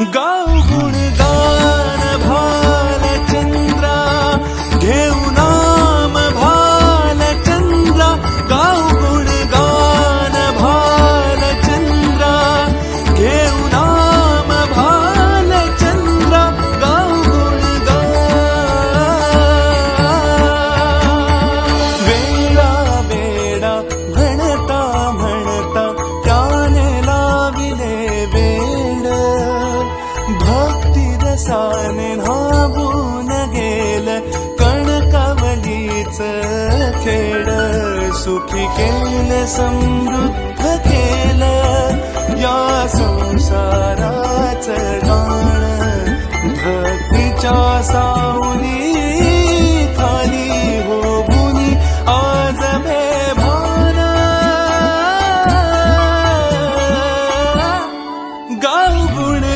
गाव दिवसाने हाबून गेल. कणकवलीच खेड सुखी केल समृद्ध केल. या संसाराच गाण भक्तीच्या सावली खाली होऊनी आज भे भान गाव गुण